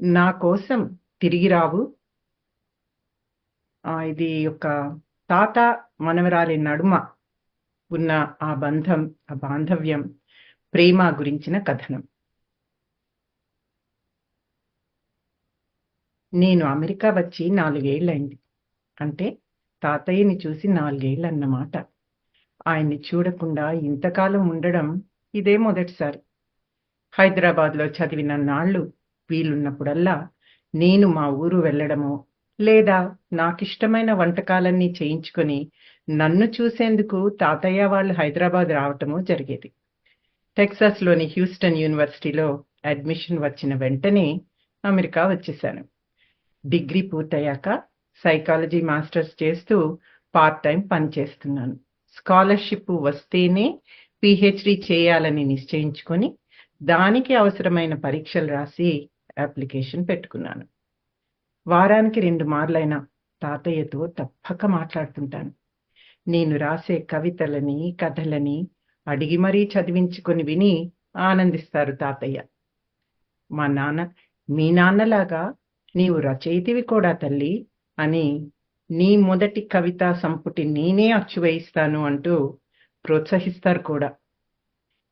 నా కోసం తిరిగి రావు. ఇది ఒక తాత మనవరాలి నడుమ ఉన్న ఆ బంధం ఆ బాంధవ్యం ప్రేమ గురించిన కథనం. నేను అమెరికా వచ్చి నాలుగేళ్ళైంది అంటే తాతయ్యని చూసి నాలుగేళ్ళు అన్నమాట ఆయన్ని చూడకుండా ఇంతకాలం ఉండడం ఇదే మొదటిసారి. హైదరాబాద్లో చదివిన నాళ్ళు వీలున్నప్పుడల్లా నేను మా ఊరు వెళ్ళడము లేదా నాకిష్టమైన వంటకాలన్నీ చేయించుకొని నన్ను చూసేందుకు తాతయ్య వాళ్ళు హైదరాబాద్ రావటమో జరిగేది. టెక్సాస్లోని హ్యూస్టన్ యూనివర్సిటీలో అడ్మిషన్ వచ్చిన వెంటనే అమెరికా వచ్చేసాను డిగ్రీ పూర్తయ్యాక సైకాలజీ మాస్టర్స్ చేస్తూ పార్ట్ టైం పనిచేస్తున్నాను స్కాలర్షిప్ వస్తేనే పిహెచ్డి చేయాలని నిశ్చయించుకొని దానికి అవసరమైన పరీక్షలు రాసి అప్లికేషన్ పెట్టుకున్నాను. వారానికి రెండు మార్లైనా తాతయ్యతో తప్పక మాట్లాడుతుంటాను. నేను రాసే కవితలని కథలని అడిగి మరీ చదివించుకొని విని ఆనందిస్తారు తాతయ్య. మా నాన్న మీ నాన్నలాగా నీవు రచయితివి కూడా తల్లి అని నీ మొదటి కవిత సంపుటి నేనే అచ్చు వేయిస్తాను అంటూ ప్రోత్సహిస్తారు కూడా.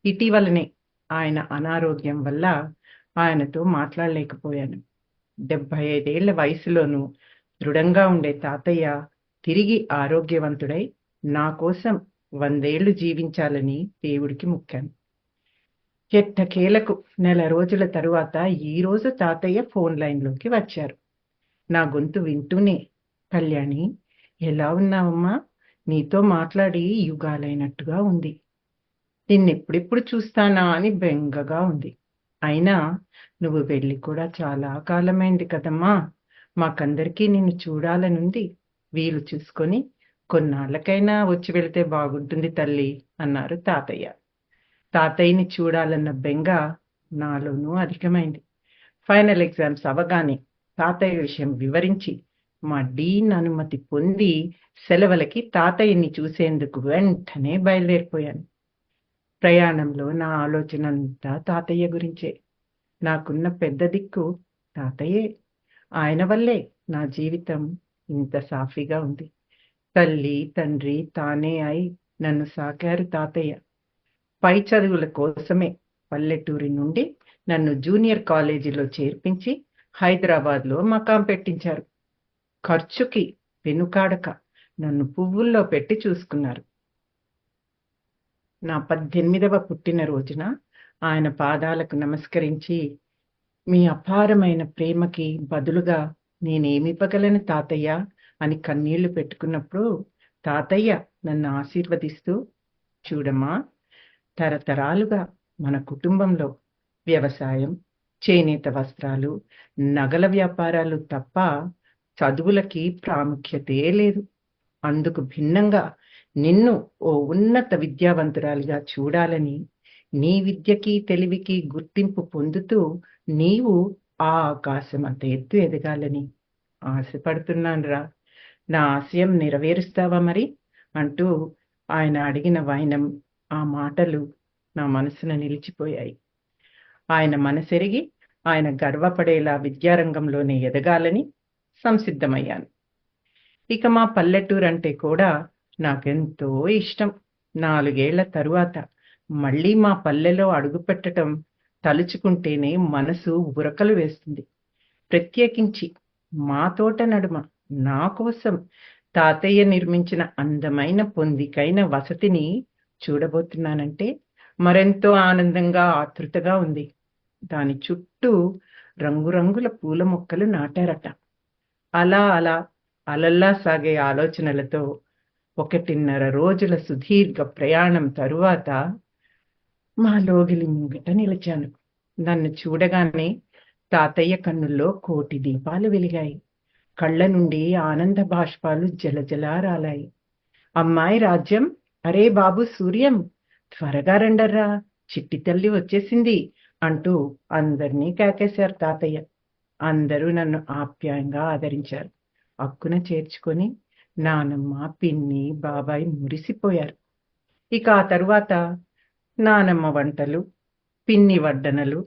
ఇటీవలనే ఆయన అనారోగ్యం వల్ల ఆయనతో మాట్లాడలేకపోయాను. డెబ్బై ఐదేళ్ళ వయసులోనూ దృఢంగా ఉండే తాతయ్య తిరిగి ఆరోగ్యవంతుడై నా కోసం వందేళ్ళు జీవించాలని దేవుడికి మొక్కాను. ఎట్టకేలకు నెల రోజుల తరువాత ఈరోజు తాతయ్య ఫోన్ లైన్లోకి వచ్చారు. నా గొంతు వింటూనే కళ్యాణి ఎలా ఉన్నావమ్మా? నీతో మాట్లాడి యుగాలైనట్టుగా ఉంది. నిన్నెప్పుడెప్పుడు చూస్తానా? అని బెంగగా ఉంది. అయినా నువ్వు వెళ్ళి కూడా చాలా కాలమైంది కదమ్మా. మాకందరికీ నిన్ను చూడాలనుంది. వీలు చూసుకొని కొన్నాళ్ళకైనా వచ్చి వెళితే బాగుంటుంది తల్లి అన్నారు తాతయ్య. తాతయ్యని చూడాలన్న బెంగ నాలోనూ అధికమైంది. ఫైనల్ ఎగ్జామ్స్ అవగానే తాతయ్య విషయం వివరించి మా డీన్ అనుమతి పొంది సెలవులకి తాతయ్యని చూసేందుకు వెంటనే బయలుదేరిపోయాను. ప్రయాణంలో నా ఆలోచన అంతా తాతయ్య గురించే. నాకున్న పెద్ద దిక్కు తాతయ్యే. ఆయన వల్లే నా జీవితం ఇంత సాఫీగా ఉంది. తల్లి తండ్రి తానే అయి నన్ను సాకారు తాతయ్య. పై చదువుల కోసమే పల్లెటూరి నుండి నన్ను జూనియర్ కాలేజీలో చేర్పించి హైదరాబాద్లో మకాం పెట్టించారు. ఖర్చుకి వెనుకాడక నన్ను పువ్వుల్లో పెట్టి చూసుకున్నారు. నా పద్దెనిమిదవ పుట్టినరోజున ఆయన పాదాలకు నమస్కరించి మీ అపారమైన ప్రేమకి బదులుగా నేనేమివ్వగలను తాతయ్య అని కన్నీళ్ళు పెట్టుకున్నప్పుడు తాతయ్య నన్ను ఆశీర్వదిస్తూ చూడమ్మా. తరతరాలుగా మన కుటుంబంలో వ్యవసాయం చేనేత వస్త్రాలు నగల వ్యాపారాలు తప్ప చదువులకి ప్రాముఖ్యతే లేదు. అందుకు భిన్నంగా నిన్ను ఓ ఉన్నత విద్యావంతురాలిగా చూడాలని నీ విద్యకి తెలివికి గుర్తింపు పొందుతూ నీవు ఆ ఆకాశం అంత ఎత్తు ఎదగాలని ఆశపడుతున్నానురా. నా ఆశయం నెరవేరుస్తావా మరి? అంటూ ఆయన అడిగిన వైనం ఆ మాటలు నా మనసున నిలిచిపోయాయి. ఆయన మనసెరిగి ఆయన గర్వపడేలా విద్యారంగంలోనే ఎదగాలని సంసిద్ధమయ్యాను. ఇక మా పల్లెటూరు అంటే కూడా నాకెంతో ఇష్టం. నాలుగేళ్ళ తరువాత మళ్ళీ మా పల్లెలో అడుగుపెట్టడం తలుచుకుంటేనే మనసు ఉరకలు వేస్తుంది. ప్రత్యేకించి మా తోట నడుమ నా కోసం తాతయ్య నిర్మించిన అందమైన పొందికైన వసతిని చూడబోతున్నానంటే మరెంతో ఆనందంగా ఆతృతగా ఉంది. దాని చుట్టూ రంగురంగుల పూల మొక్కలు నాటారట. అలా అలా అలల్లా సాగే ఆలోచనలతో ఒకటిన్నర రోజుల సుదీర్ఘ ప్రయాణం తరువాత మా లోగిలి ముంగిట నిలిచాను. నన్ను చూడగానే తాతయ్య కన్నుల్లో కోటి దీపాలు వెలిగాయి. కళ్ళ నుండి ఆనంద బాష్పాలు జలజలా రాలాయి. అమ్మాయి రాజ్యం అరే బాబు సూర్యం త్వరగా రండర్రా చిట్టి తల్లి వచ్చేసింది అంటూ అందరినీ కేకేశారు తాతయ్య. అందరూ నన్ను ఆప్యాయంగా ఆదరించారు. అక్కున చేర్చుకొని నానమ్మ పిన్ని బాబాయ్ మురిసిపోయారు. ఇక ఆ తరువాత నానమ్మ వంటలు పిన్ని వడ్డనలు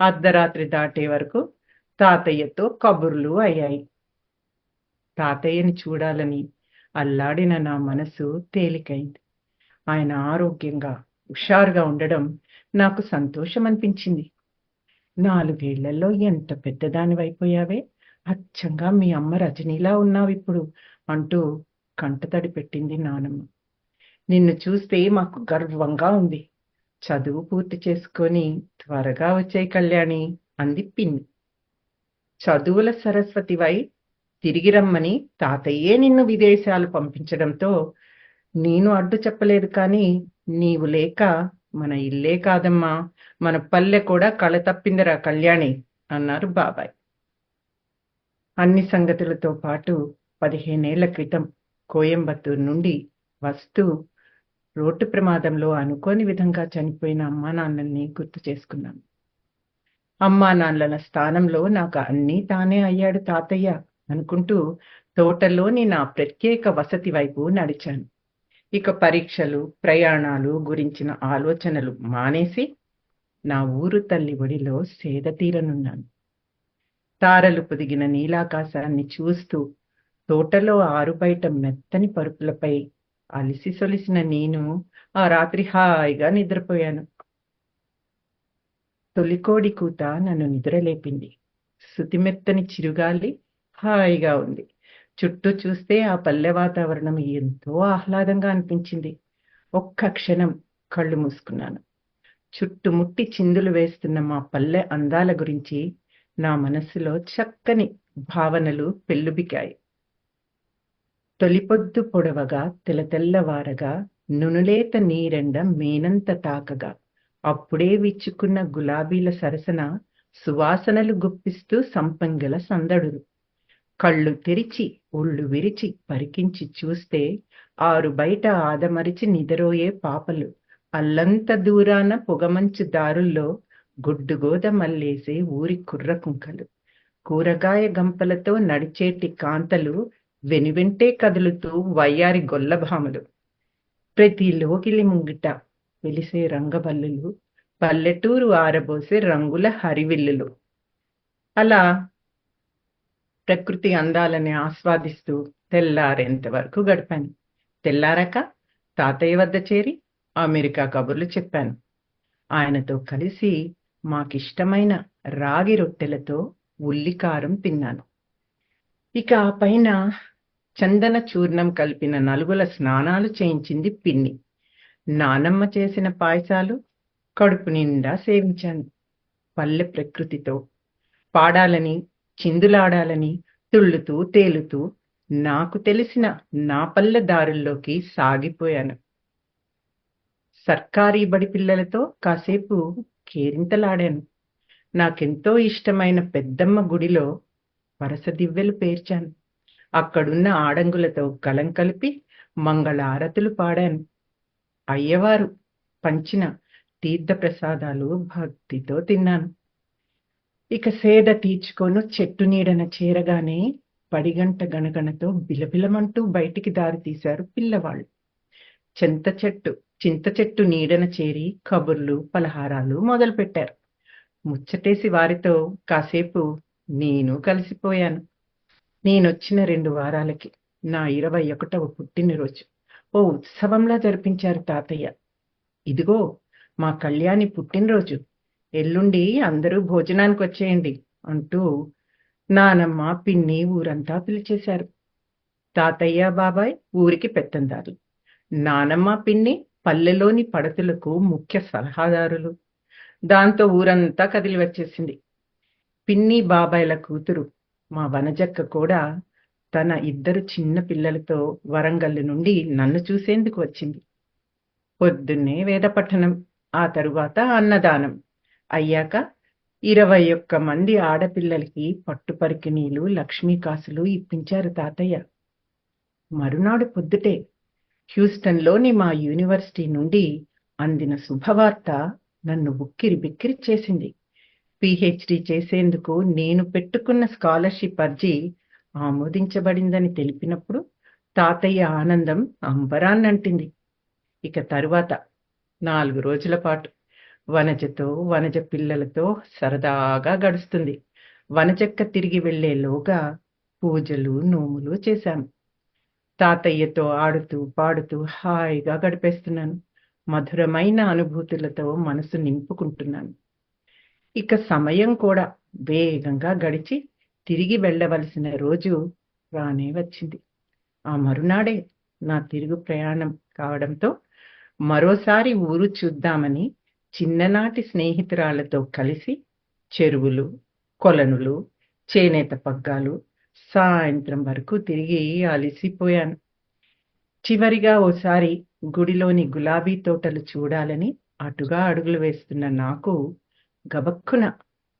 అర్ధరాత్రి దాటే వరకు తాతయ్యతో కబుర్లు అయ్యాయి. తాతయ్యని చూడాలని అల్లాడిన నా మనసు తేలికైంది. ఆయన ఆరోగ్యంగా హుషారుగా ఉండడం నాకు సంతోషం అనిపించింది నాలుగేళ్ళలో ఎంత పెద్దదానివైపోయావే? అచ్చంగా మీ అమ్మ రజనీలా ఉన్నావిప్పుడు. అంటూ కంటతడి పెట్టింది నానమ్మ. నిన్ను చూస్తే మాకు గర్వంగా ఉంది. చదువు పూర్తి చేసుకొని త్వరగా వచ్చే కళ్యాణి అంది పిన్ని. చదువుల సరస్వతివై తిరిగి రమ్మని తాతయ్యే నిన్ను విదేశాలు పంపించడంతో నేను అడ్డు చెప్పలేదు కానీ నీవు లేక మన ఇల్లే కాదమ్మా. మన పల్లె కూడా కళ తప్పిందిరా కళ్యాణి అన్నారు బాబాయ్. అన్ని సంగతులతో పాటు పదిహేనేళ్ళ క్రితం కోయంబత్తూరు నుండి వస్తూ రోడ్డు ప్రమాదంలో అనుకోని విధంగా చనిపోయిన అమ్మా నాన్నల్ని గుర్తు చేసుకున్నాను అమ్మా నాన్నల స్థానంలో నాకు అన్నీ తానే అయ్యాడు తాతయ్య అనుకుంటూ తోటలోని నా ప్రత్యేక వసతి వైపు నడిచాను. ఇక పరీక్షలు ప్రయాణాలు గురించిన ఆలోచనలు మానేసి నా ఊరు తల్లి ఒడిలో సేదతీరనున్నాను తారలు పొదిగిన నీలాకాశాన్ని చూస్తూ తోటలో ఆరుబయట మెత్తని పరుపులపై అలిసి సొలిసిన నేను ఆ రాత్రి హాయిగా నిద్రపోయాను. తొలికోడి కూత నన్ను నిద్రలేపింది. శుతిమెత్తని చిరుగాలి హాయిగా ఉంది. చుట్టూ చూస్తే ఆ పల్లె వాతావరణం ఎంతో ఆహ్లాదంగా అనిపించింది. ఒక్క క్షణం కళ్ళు మూసుకున్నాను. చుట్టుముట్టి చిందులు వేస్తున్న మా పల్లె అందాల గురించి నా మనస్సులో చక్కని భావనలు పెళ్ళుబికాయి. తొలిపొద్దు పొడవగా తెల్లవారగా నునులేత నీరెండ మేనంత తాకగా. అప్పుడే విచ్చుకున్న గులాబీల సరసన సువాసనలు గుప్పిస్తూ సంపంగల సందడులు. కళ్ళు తెరిచి ఒళ్ళు విరిచి పరికించి చూస్తే ఆరు బయట ఆదమరిచి నిదరోయే పాపలు. అల్లంత దూరాన పొగమంచు దారుల్లో గుడ్డుగోద మల్లేసే ఊరి కుర్ర కుంకలు కూరగాయ గంపలతో నడిచేటి కాంతలు వెనువెంటే కదులుతూ వయ్యారి గొల్లభామలు. ప్రతి లోకిలి ముంగిట వెలిసే రంగబల్లులు పల్లెటూరు ఆరబోసే రంగుల హరివిల్లులు. అలా ప్రకృతి అందాలని ఆస్వాదిస్తూ తెల్లారేంత వరకు గడిపాను. తెల్లారాక తాతయ్య వద్ద చేరి అమెరికా కబుర్లు చెప్పాను. ఆయనతో కలిసి మాకిష్టమైన రాగి రొట్టెలతో ఉల్లికారం తిన్నాను. ఇక ఆ పైన చందన చూర్ణం కలిపిన నలుగుల స్నానాలు చేయించింది పిన్ని. నానమ్మ చేసిన పాయసాలు కడుపు నిండా సేవించాను. పల్లె ప్రకృతితో పాడాలని చిందులాడాలని తుళ్ళుతూ తేలుతూ నాకు తెలిసిన నా పల్లె దారుల్లోకి సాగిపోయాను. సర్కారీ బడి పిల్లలతో కాసేపు కేరింతలాడాను. నాకెంతో ఇష్టమైన పెద్దమ్మ గుడిలో వరస దివ్వెలు పేర్చాను. అక్కడున్న ఆడంగులతో కలం కలిపి మంగళారతులు పాడాను. అయ్యవారు పంచిన తీర్థ ప్రసాదాలు భక్తితో తిన్నాను. ఇక సేద తీర్చుకొని చెట్టు నీడన చేరగానే పడిగంట గణగణతో బిలబిలమంటూ బయటికి దారి తీశారు పిల్లవాళ్ళు. చింత చెట్టు చింత చెట్టు నీడన చేరి కబుర్లు పలహారాలు మొదలుపెట్టారు. ముచ్చటేసి వారితో కాసేపు నేను కలిసిపోయాను. నేనొచ్చిన రెండు వారాలకి నా ఇరవై ఒకటవ పుట్టినరోజు. ఓ ఉత్సవంలా జరిపించారు తాతయ్య. ఇదిగో మా కళ్యాణి పుట్టినరోజు. ఎల్లుండి అందరూ భోజనానికి వచ్చేయండి అంటూ నానమ్మ పిన్ని ఊరంతా పిలిచేశారు. తాతయ్య బాబాయ్ ఊరికి పెత్తందారు. నానమ్మ పిన్ని పల్లెలోని పడతులకు ముఖ్య సలహాదారులు. దాంతో ఊరంతా కదిలి వచ్చేసింది పిన్ని బాబాయ్ల కూతురు మా వనజక్క కూడా తన ఇద్దరు చిన్న పిల్లలతో వరంగల్ నుండి నన్ను చూసేందుకు వచ్చింది. పొద్దున్నే వేదపట్టణం ఆ తరువాత అన్నదానం. అయ్యాక ఇరవై ఒక్క మంది ఆడపిల్లలకి పట్టుపరికినీలు లక్ష్మీ కాసులు ఇప్పించారు తాతయ్య. మరునాడు పొద్దుటే హ్యూస్టన్లోని మా యూనివర్సిటీ నుండి అందిన శుభవార్త నన్ను ఉక్కిరి బిక్కిరి చేసింది. పిహెచ్డి చేసేందుకు నేను పెట్టుకున్న స్కాలర్షిప్ అర్జీ ఆమోదించబడిందని తెలిపినప్పుడు తాతయ్య ఆనందం అంబరాన్నంటింది. ఇక తరువాత నాలుగు రోజుల పాటు వనజతో వనజ పిల్లలతో సరదాగా గడుస్తుంది. వనచెక్క తిరిగి వెళ్ళేలోగా పూజలు నోములు చేశాను. తాతయ్యతో ఆడుతూ పాడుతూ హాయిగా గడిపేస్తున్నాను. మధురమైన అనుభూతులతో మనసు నింపుకుంటున్నాను. ఇక సమయం కూడా వేగంగా గడిచి తిరిగి వెళ్ళవలసిన రోజు రానే వచ్చింది. ఆ మరునాడే నా తిరుగు ప్రయాణం కావడంతో మరోసారి ఊరు చూద్దామని చిన్ననాటి స్నేహితురాలతో కలిసి చెరువులు కొలనులు చేనేత పగ్గాలు సాయంత్రం వరకు తిరిగి అలసిపోయాను చివరిగా ఓసారి గుడిలోని గులాబీ తోటలు చూడాలని అటుగా అడుగులు వేస్తున్న నాకు గబక్కున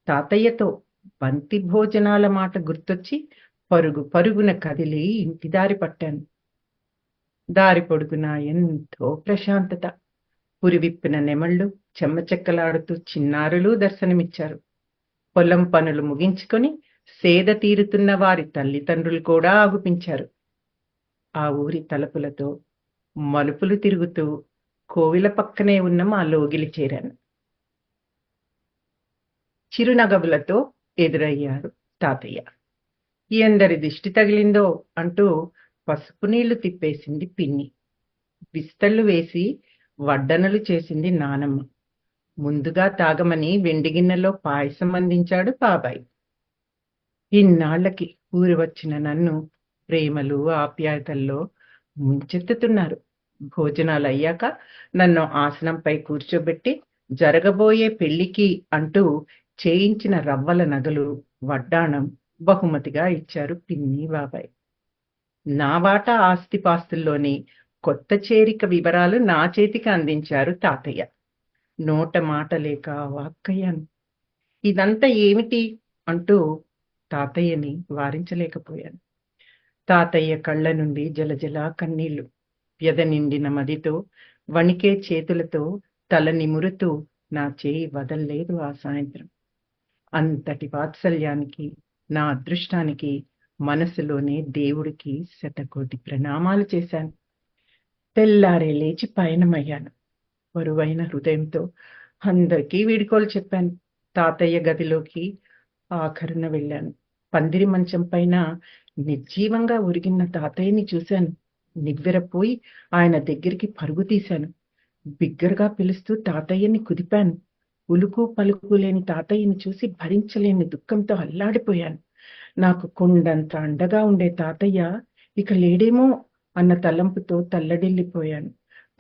తాతయ్యతో బంతి భోజనాల మాట గుర్తొచ్చి పరుగు పరుగున కదిలి ఇంటి దారి పట్టాను. దారి పొడుగున ఎంతో ప్రశాంతత. పురివిప్పిన నెమళ్ళు చెమ్మచెక్కలాడుతూ చిన్నారులు దర్శనమిచ్చారు. పొలం పనులు ముగించుకొని సేద తీరుతున్న వారి తల్లిదండ్రులు కూడా ఆగుపించారు. ఆ ఊరి తలుపులతో మలుపులు తిరుగుతూ కోవిల పక్కనే ఉన్న మా లోగిలి చేరాను. చిరునగవులతో ఎదురయ్యారు తాతయ్య. ఎందరి దిష్టి తగిలిందో అంటూ పసుపు నీళ్ళు తిప్పేసింది పిన్ని. విస్తళ్ళు వేసి వడ్డనలు చేసింది నానమ్మ. ముందుగా తాగమని వెండి గిన్నెలో పాయసం అందించాడు బాబాయ్. ఇన్నాళ్ళకి ఊరి వచ్చిన నన్ను ప్రేమలు ఆప్యాయతల్లో ముంచెత్తుతున్నారు. భోజనాలు అయ్యాక నన్ను ఆసనంపై కూర్చోబెట్టి జరగబోయే పెళ్ళికి అంటూ చేయించిన రవ్వల నగలు వడ్డాణం బహుమతిగా ఇచ్చారు పిన్ని బాబాయ్. నా వాటా ఆస్తిపాస్తుల్లోని కొత్త చేరిక వివరాలు నా చేతికి అందించారు తాతయ్య. నోట మాట లేక వాక్కయ్యాను. ఇదంతా ఏమిటి? అంటూ తాతయ్యని వారించలేకపోయాను. తాతయ్య కళ్ళ నుండి జలజల కన్నీళ్ళు. వ్యధ నిండిన మదితో వణికే చేతులతో తల నిమురుతూ నా చేయి వదల్లేదు ఆ సాయంత్రం. అంతటి వాత్సల్యానికి నా అదృష్టానికి మనసులోనే దేవుడికి శతకోటి ప్రణామాలు చేశాను. తెల్లారే లేచి పయనమయ్యాను. బరువైన హృదయంతో అందరికీ వీడుకోలు చెప్పాను. తాతయ్య గదిలోకి ఆఖరున వెళ్ళాను. పందిరి మంచం పైన నిర్జీవంగా ఉరిగిన తాతయ్యని చూశాను. నివ్వెరపోయి ఆయన దగ్గరికి పరుగు తీశాను. బిగ్గరగా పిలుస్తూ తాతయ్యని కుదిపాను. ఉలుకు పలుకు లేని తాతయ్యని చూసి భరించలేని దుఃఖంతో అల్లాడిపోయాను. నాకు కొండంత అండగా ఉండే తాతయ్య ఇక లేడేమో అన్న తలంపుతో తల్లడిల్లిపోయాను.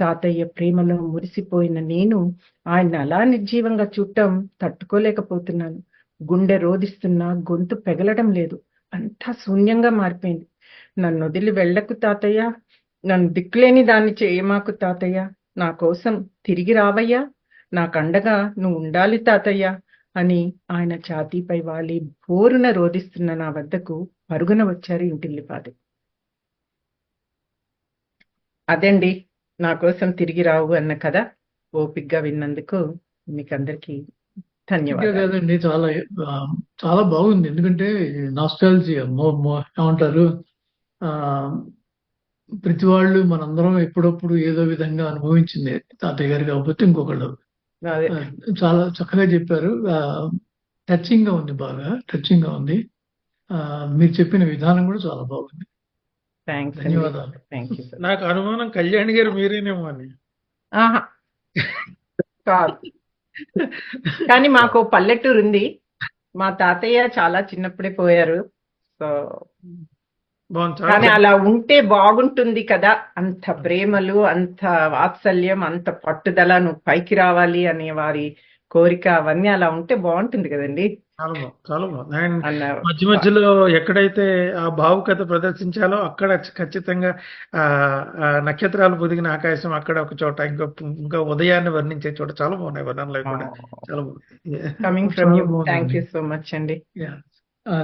తాతయ్య ప్రేమలో మురిసిపోయిన నేను ఆయన అలా నిర్జీవంగా చూడటం తట్టుకోలేకపోతున్నాను. గుండె రోధిస్తున్నా గొంతు పెగలడం లేదు. అంతా శూన్యంగా మారిపోయింది. నన్ను వదిలి వెళ్ళకు తాతయ్య. నన్ను దిక్కులేని దాన్ని చేయమాకు తాతయ్య. నా కోసం తిరిగి రావయ్యా. నాకండగా నువ్వు ఉండాలి తాతయ్య అని ఆయన ఛాతీపై వాలి బోరున రోదిస్తున్న నా వద్దకు పరుగున వచ్చారు ఇంటిల్లిపాది అదండి నా కోసం తిరిగి రావు అన్న కథ ఓపిగ్గా విన్నందుకు మీకు అందరికీ చాలా చాలా బాగుంది. ఎందుకంటే నాస్టాలజియా ఏమంటారు ప్రతి వాళ్ళు మనందరం ఎప్పుడప్పుడు ఏదో విధంగా అనుభవించింది తాతయ్య గారు కాకపోతే ఇంకొకళ్ళు. చాలా చక్కగా చెప్పారు. టచింగ్గా ఉంది బాగా టచింగ్గా ఉంది మీరు చెప్పిన విధానం కూడా చాలా బాగుంది. ధన్యవాదాలు. థ్యాంక్ యూ సార్ నాకు అనుమానం కళ్యాణ్ గారు మీరేనేమో అని. కాదు. కానీ మాకు పల్లెటూరు ఉంది మా తాతయ్య చాలా చిన్నప్పుడే పోయారు. సో కానీ అలా ఉంటే బాగుంటుంది కదా. అంత ప్రేమలు అంత వాత్సల్యం అంత పట్టుదల నువ్వు పైకి రావాలి అనే వారి కోరిక అవన్నీ అలా ఉంటే బాగుంటుంది కదండి. చాలా బాగుంది చాలా మధ్య మధ్యలో ఎక్కడైతే ఆ భావుకత ప్రదర్శించాలో అక్కడ ఖచ్చితంగా ఆ నక్షత్రాలు పొదిగిన ఆకాశం అక్కడ ఒక చోట ఇంకా ఇంకా ఉదయాన్ని వర్ణించే చోట చాలా బాగున్నాయి వర్ణనలు కూడా. చాలా బాగుంది coming from you thank you so much అండి. ఆ,